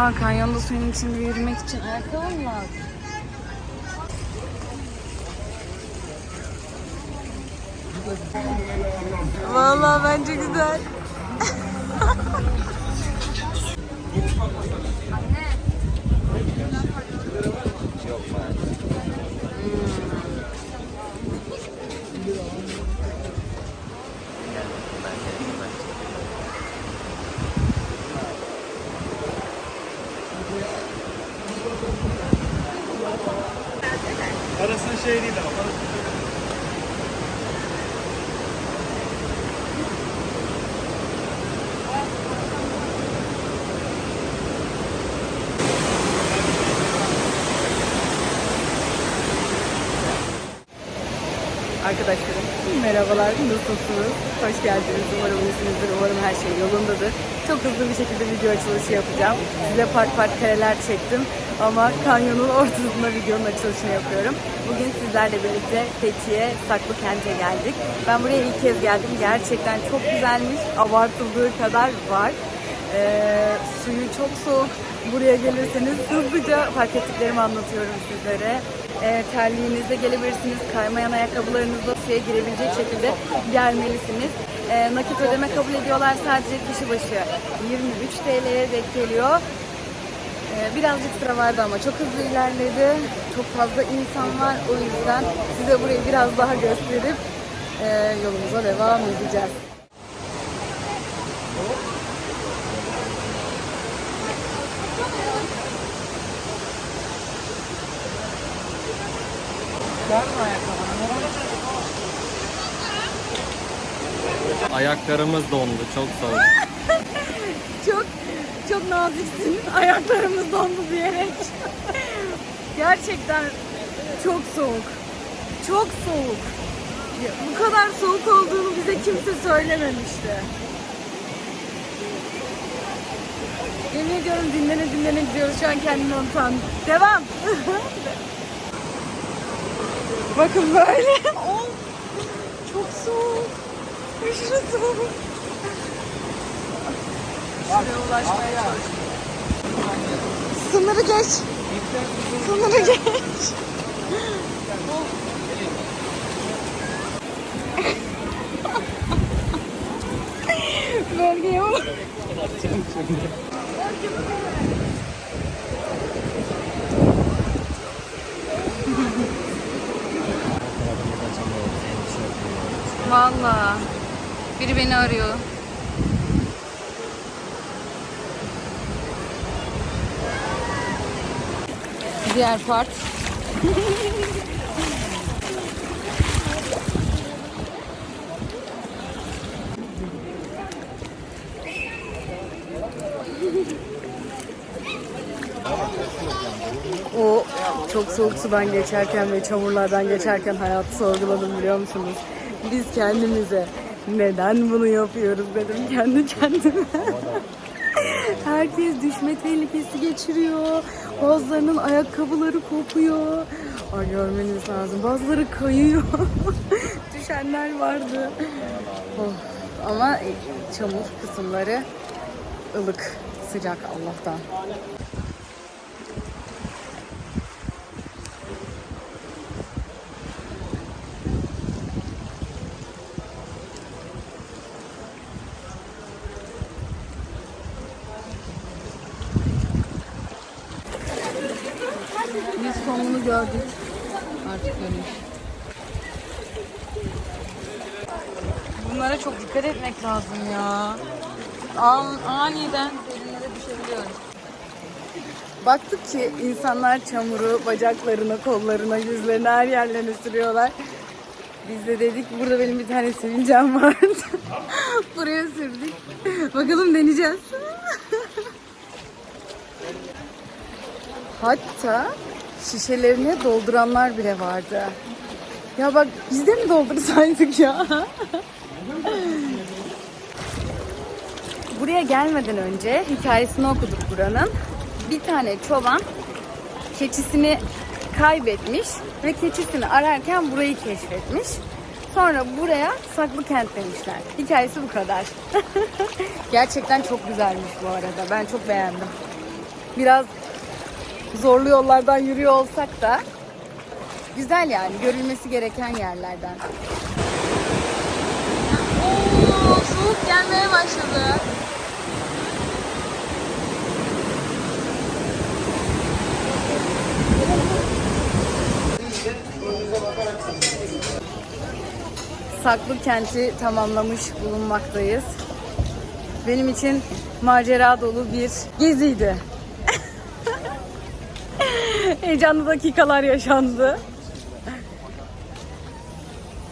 Aa kanyonda suyun içinde yürümek için ayakkabı mı lazım? Vallahi bence güzel. Arkadaşlarım merhabalar nasılsınız? Hoş geldiniz. Umarım iyisinizdir. Umarım her şey yolundadır. Çok hızlı bir şekilde video açılışı yapacağım. Size part part kareler çektim ama kanyonun ortasında videonun açılışını yapıyorum. Bugün sizlerle birlikte Fethiye Saklı Kent'e geldik. Ben buraya ilk kez geldim. Gerçekten çok güzelmiş. Abartıldığı kadar var. Ee, suyu çok soğuk. Buraya gelirseniz hızlıca fark ettiklerimi anlatıyorum sizlere. Ee, terliğinizle gelebilirsiniz. Kaymayan ayakkabılarınızla suya girebilecek şekilde gelmelisiniz. Ee, nakit ödeme kabul ediyorlar. Sadece kişi başı 23 TL'ye denk geliyor. Ee, birazcık sıra vardı ama çok hızlı ilerledi. Çok fazla insan var. O yüzden size burayı biraz daha gösterip e, yolumuza devam edeceğiz. Ayaklarımız dondu çok soğuk. Çok çok naziksin. Ayaklarımız dondu diyerek. Gerçekten çok soğuk. Çok soğuk. Bu kadar soğuk olduğunu bize kimse söylememişti. Yemin ediyorum dinlene dinlene gidiyoruz. Şu an kendimi unutan. Devam. Bakın böyle. Of, çok soğuk. Aşırı soğuk. Şuraya ulaşmaya çalışıyorum. Sınırı geç. Sınırı geç. Bölgeye bak. Valla. Biri beni arıyor. Diğer part. O çok soğuk sudan geçerken ve çamurlardan geçerken hayatı sorguladım biliyor musunuz? Biz kendimize neden bunu yapıyoruz dedim kendi kendime. Herkes düşme tehlikesi geçiriyor. Bazılarının ayakkabıları kopuyor. Ay görmeniz lazım. Bazıları kayıyor. Düşenler vardı. Of. Ama e, çamur kısımları ılık, sıcak Allah'tan. Biz sonunu gördük. Artık dönüş. Bunlara çok dikkat etmek lazım ya. An, aniden derinlere düşebiliyoruz. Baktık ki insanlar çamuru bacaklarına, kollarına, yüzlerine, her yerlerine sürüyorlar. Biz de dedik burada benim bir tane sivilcem vardı. Buraya sürdük. Bakalım deneyeceğiz. Hatta şişelerine dolduranlar bile vardı. Ya bak biz de mi doldursaydık ya? Buraya gelmeden önce hikayesini okuduk buranın. Bir tane çoban keçisini kaybetmiş ve keçisini ararken burayı keşfetmiş. Sonra buraya saklı kent demişler. Hikayesi bu kadar. Gerçekten çok güzelmiş bu arada. Ben çok beğendim. Biraz zorlu yollardan yürüyor olsak da güzel yani görülmesi gereken yerlerden. Oo, soğuk gelmeye başladı. Saklı kenti tamamlamış bulunmaktayız. Benim için macera dolu bir geziydi. Heyecanlı dakikalar yaşandı.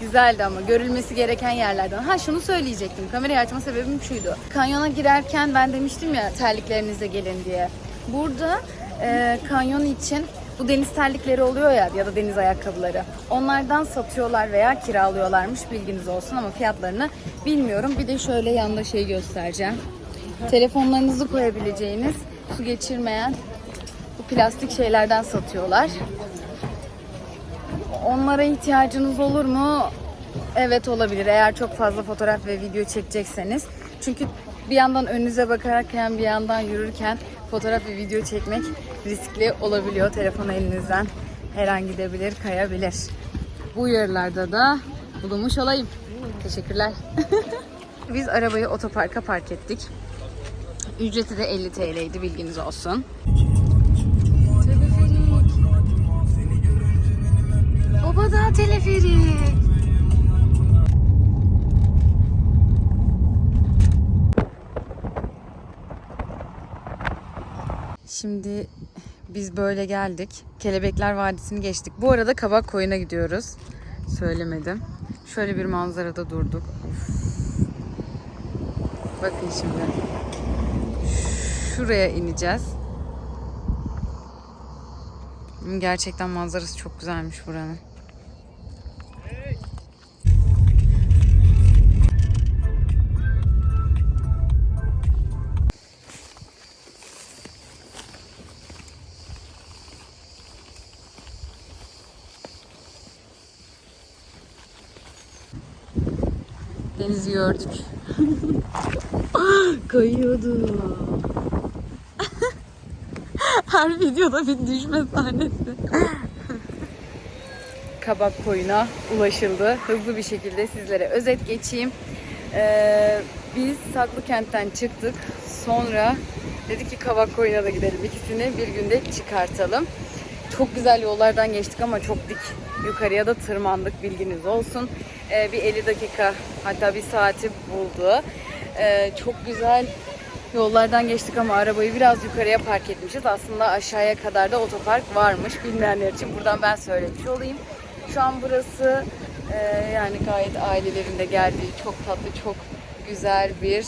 Güzeldi ama görülmesi gereken yerlerden. Ha şunu söyleyecektim. Kamerayı açma sebebim şuydu. Kanyona girerken ben demiştim ya terliklerinize gelin diye. Burada e, kanyon için bu deniz terlikleri oluyor ya ya da deniz ayakkabıları. Onlardan satıyorlar veya kiralıyorlarmış bilginiz olsun ama fiyatlarını bilmiyorum. Bir de şöyle yanda şey göstereceğim. Telefonlarınızı koyabileceğiniz su geçirmeyen plastik şeylerden satıyorlar. Onlara ihtiyacınız olur mu? Evet olabilir. Eğer çok fazla fotoğraf ve video çekecekseniz. Çünkü bir yandan önünüze bakarken bir yandan yürürken fotoğraf ve video çekmek riskli olabiliyor. Telefon elinizden her an gidebilir, kayabilir. Bu uyarılarda da bulunmuş olayım. Teşekkürler. Biz arabayı otoparka park ettik. Ücreti de 50 TL'ydi bilginiz olsun. Daha teleferik. Şimdi biz böyle geldik. Kelebekler Vadisi'ni geçtik. Bu arada Kabak Koyun'a gidiyoruz. Söylemedim. Şöyle bir manzarada durduk. Bakın şimdi. Şuraya ineceğiz. Gerçekten manzarası çok güzelmiş buranın. Denizi gördük. Kayıyordu. Her videoda bir düşme sahnesi. Kabak koyuna ulaşıldı. Hızlı bir şekilde sizlere özet geçeyim. Ee, biz Saklıkent'ten çıktık. Sonra dedik ki Kabak koyuna da gidelim. İkisini bir günde çıkartalım. Çok güzel yollardan geçtik ama çok dik yukarıya da tırmandık bilginiz olsun. Ee, bir 50 dakika hatta bir saati buldu. Ee, çok güzel yollardan geçtik ama arabayı biraz yukarıya park etmişiz. Aslında aşağıya kadar da otopark varmış. Bilmeyenler için buradan ben söylemiş olayım. Şu an burası e, yani gayet ailelerinde geldiği çok tatlı, çok güzel bir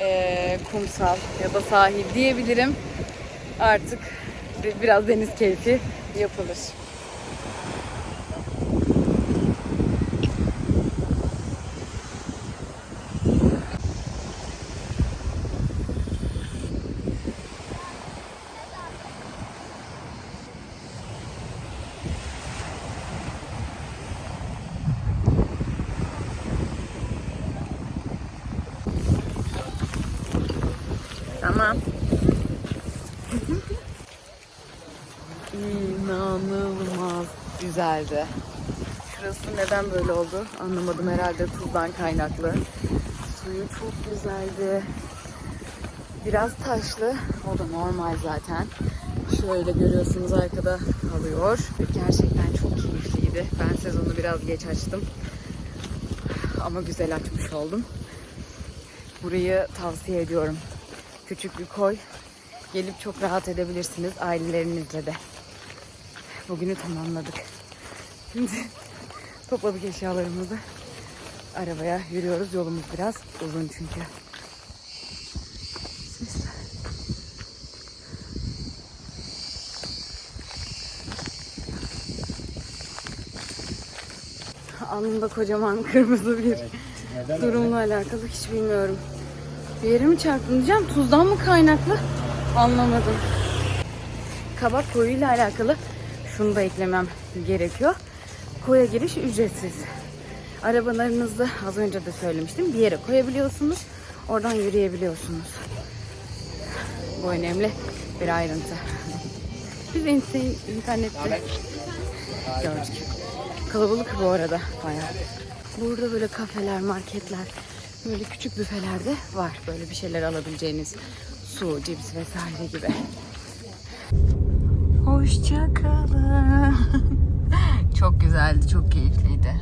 e, kumsal ya da sahil diyebilirim. Artık biraz deniz keyfi yapılır. İnanılmaz güzeldi. Şurası neden böyle oldu anlamadım herhalde tuzdan kaynaklı. Suyu çok güzeldi. Biraz taşlı. O da normal zaten. Şöyle görüyorsunuz arkada kalıyor. Gerçekten çok keyifliydi. Ben sezonu biraz geç açtım. Ama güzel açmış oldum. Burayı tavsiye ediyorum. Küçük bir koy. Gelip çok rahat edebilirsiniz ailelerinizle de. Bugünü tamamladık. Şimdi topladık eşyalarımızı. Arabaya yürüyoruz. Yolumuz biraz uzun çünkü. Sesler. Alnımda kocaman kırmızı bir durumla alakalı hiç bilmiyorum. Bir yere mi çarptım diyeceğim. Tuzdan mı kaynaklı? Anlamadım. Kabak koyuyla alakalı şunu da eklemem gerekiyor. Koya giriş ücretsiz. Arabalarınızı az önce de söylemiştim. Bir yere koyabiliyorsunuz. Oradan yürüyebiliyorsunuz. Bu önemli. bir ayrıntı. Biz in- internette gördük. Kalabalık bu arada bayağı. Burada böyle kafeler, marketler, böyle küçük büfelerde var böyle bir şeyler alabileceğiniz su, cips vesaire gibi. Hoşçakalın. çok güzeldi, çok keyifliydi.